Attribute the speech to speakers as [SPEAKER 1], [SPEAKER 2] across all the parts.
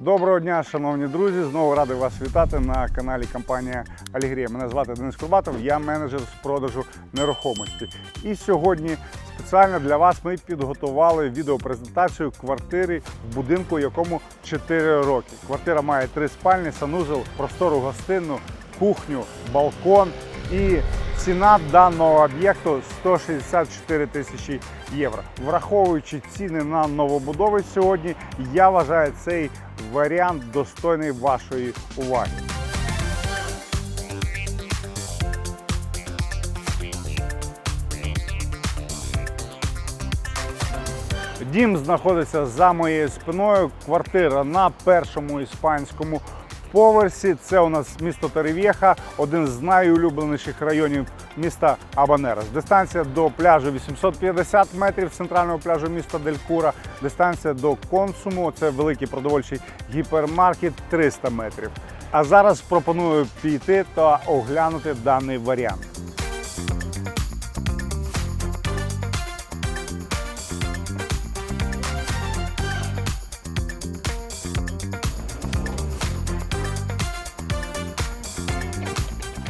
[SPEAKER 1] Доброго дня, шановні друзі! Знову радий вас вітати на каналі компанія Алігрія. Мене звати Денис Курбатов, я менеджер з продажу нерухомості. І сьогодні спеціально для вас ми підготували відеопрезентацію квартири в будинку, якому 4 роки. Квартира має три спальні, санузел, простору гостинну, кухню, балкон і ціна даного об'єкту 164 тисячі євро. Враховуючи ціни на новобудови сьогодні, я вважаю цей варіант достойний вашої уваги. Дім знаходиться за моєю спиною. Квартира на першому іспанському поверсі. Це у нас місто Теревєха, один з найулюбленіших районів міста Абанерас. Дистанція до пляжу 850 метрів центрального пляжу міста Делькура. Дистанція до консуму, це великий продовольчий гіпермаркет 300 метрів. А зараз пропоную піти та оглянути даний варіант.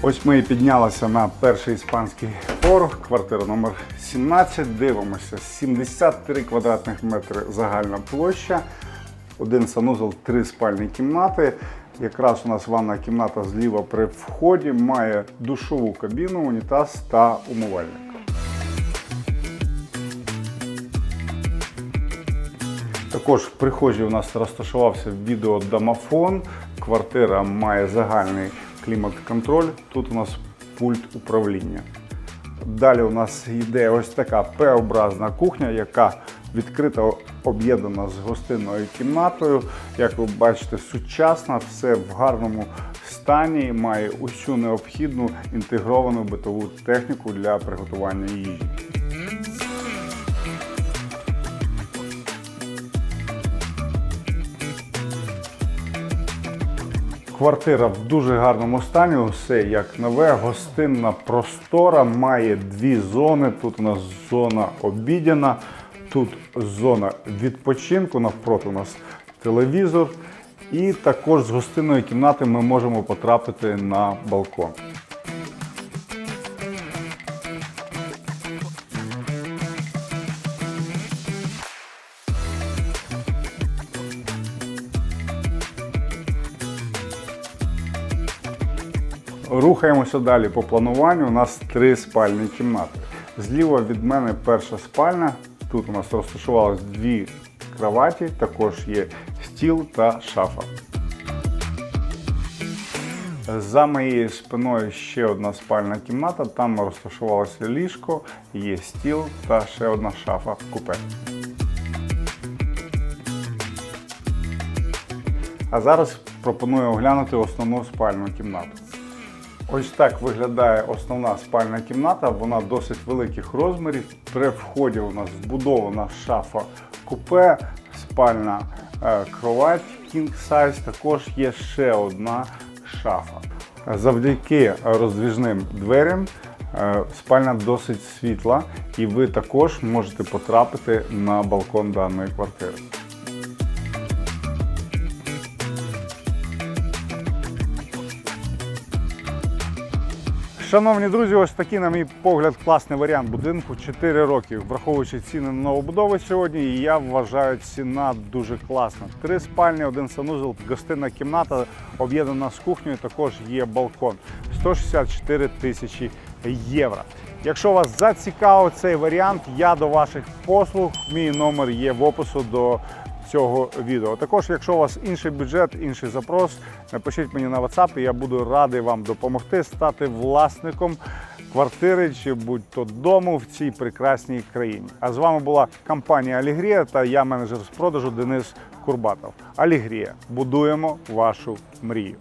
[SPEAKER 1] Ось ми і піднялися на перший іспанський поверх, квартира номер 17. Дивимося, 73 квадратних метри загальна площа, один санузел, три спальні кімнати. Якраз у нас ванна кімната зліва при вході, має душову кабіну, унітаз та умивальник. Також в прихожій у нас розташувався відеодомофон. Квартира має загальний клімат-контроль. Тут у нас пульт управління. Далі у нас йде ось така П-образна кухня, яка відкрита об'єднана з гостинною кімнатою. Як ви бачите, сучасна, все в гарному стані, має усю необхідну інтегровану битову техніку для приготування їжі. Квартира в дуже гарному стані, усе як нове, гостинна простора, має дві зони. Тут у нас зона обідяна, тут зона відпочинку, навпроти у нас телевізор. І також з гостинної кімнати ми можемо потрапити на балкон. Рухаємося далі по плануванню. У нас три спальні кімнати. Зліва від мене перша спальня. Тут у нас розташувалось дві кроваті, також є стіл та шафа. За моєю спиною ще одна спальна кімната. Там розташувалося ліжко, є стіл та ще одна шафа купе. А зараз пропоную оглянути основну спальну кімнату. Ось так виглядає основна спальна кімната. Вона досить великих розмірів. При вході у нас вбудована шафа купе, спальна е, кровать King Size. Також є ще одна шафа. Завдяки роздвіжним дверям е, спальня досить світла, і ви також можете потрапити на балкон даної квартири. Шановні друзі, ось такий, на мій погляд, класний варіант будинку 4 роки, враховуючи ціни на новобудови сьогодні. І я вважаю, ціна дуже класна. Три спальні, один санузел, гостинна кімната, об'єднана з кухнею. Також є балкон. 164 тисячі євро. Якщо вас зацікавив цей варіант, я до ваших послуг. Мій номер є в опису до цього відео. Також, якщо у вас інший бюджет, інший запрос, напишіть мені на WhatsApp, і я буду радий вам допомогти стати власником квартири чи будь-то дому в цій прекрасній країні. А з вами була компанія Алігрія та я менеджер з продажу Денис Курбатов. Алігрія. Будуємо вашу мрію.